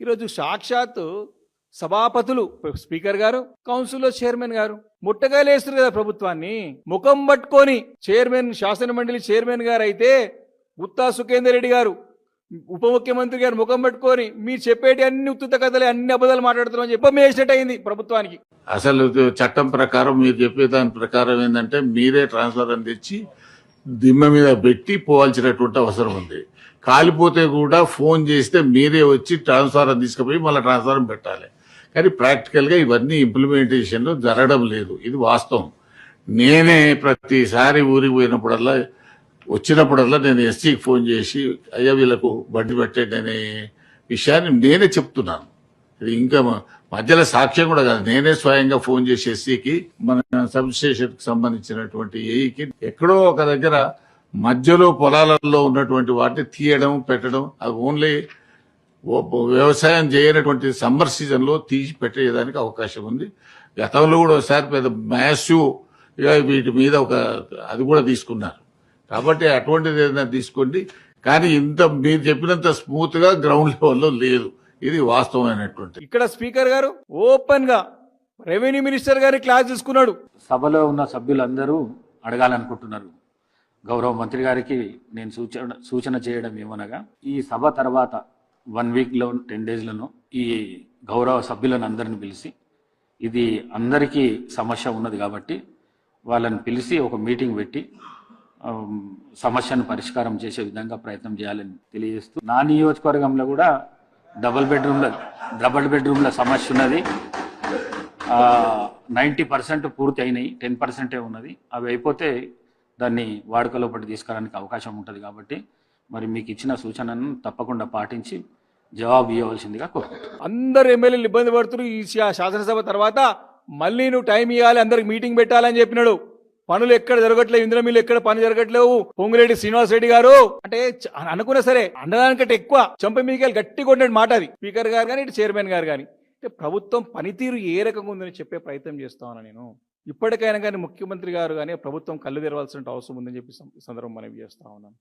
ఈరోజు సాక్షాత్ సభాపతులు స్పీకర్ గారు కౌన్సిల్లో చైర్మన్ గారు ముట్టగాలేస్తారు కదా ప్రభుత్వాన్ని. ముఖం పట్టుకొని చైర్మన్ శాసన మండలి చైర్మన్ గారు అయితే గుత్తా సుఖేందర్ రెడ్డి గారు ఉప ముఖ్యమంత్రి గారు ముఖం పట్టుకొని మీరు చెప్పేటి అన్ని ఉత్తుత కథలే అన్ని అబద్ధాలు మాట్లాడుతున్నామని చెప్పి వేసినట్టు అయింది ప్రభుత్వానికి. అసలు చట్టం ప్రకారం మీరు చెప్పే దాని ప్రకారం ఏంటంటే మీరే ట్రాన్స్ఫర్ అని తెచ్చి దిమ్మ మీద పెట్టి పోవాల్సినటువంటి అవసరం ఉంది. కాలిపోతే కూడా ఫోన్ చేస్తే మీరే వచ్చి ట్రాన్స్ఫారం తీసుకుపోయి మళ్ళీ ట్రాన్స్ఫారం పెట్టాలి. కానీ ప్రాక్టికల్గా ఇవన్నీ ఇంప్లిమెంటేషన్లో జరగడం లేదు. ఇది వాస్తవం. నేనే ప్రతిసారి ఊరికి పోయినప్పుడల్లా వచ్చినప్పుడల్లా నేను ఎస్సీకి ఫోన్ చేసి అయ్యా వీళ్ళకు బండి పెట్టండి విషయాన్ని నేనే చెప్తున్నాను. ఇది ఇంకా మధ్యలో సాక్ష్యం కూడా కాదు. నేనే స్వయంగా ఫోన్ చేసి ఎస్సీకి మన సబ్ స్టేషన్కి సంబంధించినటువంటి ఏఈకి ఎక్కడో ఒక దగ్గర మధ్యలో పొలాలలో ఉన్నటువంటి వాటిని తీయడం పెట్టడం అది ఓన్లీ వ్యవసాయం చేయనటువంటి సమ్మర్ సీజన్లో తీసి పెట్టేయడానికి అవకాశం ఉంది. గతంలో కూడా ఒకసారి పెద్ద మ్యాసివ్ వీటి మీద ఒక అది కూడా తీసుకున్నారు. కాబట్టి అటువంటిది ఏదైనా తీసుకోండి. కానీ ఇంత మీరు చెప్పినంత స్మూత్గా గ్రౌండ్ లెవెల్లో లేదు. ఇది వాస్తవమైనటువంటి ఇక్కడ స్పీకర్ గారు ఓపెన్గా రెవెన్యూ మినిస్టర్ గారి క్లాస్ తీసుకున్నాడు. సభలో ఉన్న సభ్యులందరూ అడగాలనుకుంటున్నారు. గౌరవ మంత్రి గారికి నేను సూచన సూచన చేయడం ఏమనగా ఈ సభ తర్వాత వన్ వీక్లో టెన్ డేస్లను ఈ గౌరవ సభ్యులను అందరిని పిలిచి ఇది అందరికీ సమస్య ఉన్నది కాబట్టి వాళ్ళని పిలిచి ఒక మీటింగ్ పెట్టి సమస్యను పరిష్కారం చేసే విధంగా ప్రయత్నం చేయాలని తెలియజేస్తూ నా నియోజకవర్గంలో కూడా డబుల్ బెడ్రూమ్ల డబుల్ బెడ్రూమ్ల సమస్య ఉన్నది. నైంటీ పర్సెంట్ పూర్తి అయినాయి టెన్ పర్సెంటే ఉన్నది. అవి అయిపోతే దాన్ని వాడుకలోపటి తీసుకోవడానికి అవకాశం ఉంటుంది కాబట్టి మరి మీకు ఇచ్చిన సూచనను తప్పకుండా పాటించి జవాబు ఇవ్వవలసిందిగా కోరుకుంటున్నాను. అందరు ఎమ్మెల్యేలు ఇబ్బంది పడుతున్నారు. ఈ శాసనసభ తర్వాత మళ్ళీ నువ్వు టైం ఇవ్వాలి అందరికి మీటింగ్ పెట్టాలని చెప్పినాడు. పనులు ఎక్కడ జరగట్లేవు ఇందులో మీరు ఎక్కడ పని జరగట్లేవు. పొంగిరెడ్డి శ్రీనివాస్ రెడ్డి గారు అంటే అనుకున్నా సరే అండదానికంటే ఎక్కువ చంప మీకెళ్ళి గట్టి కొట్టిన మాట అది. స్పీకర్ గారు కానీ ఇటు చైర్మన్ గారు కానీ అంటే ప్రభుత్వం పనితీరు ఏ రకంగా ఉందని చెప్పే ప్రయత్నం చేస్తా నేను. ఇప్పటికైనా కానీ ముఖ్యమంత్రి గారు కానీ ప్రభుత్వం కళ్ళు తెరవాల్సిన అవసరం ఉందని చెప్పి ఈ సందర్భం మనవి చేస్తా ఉన్నాను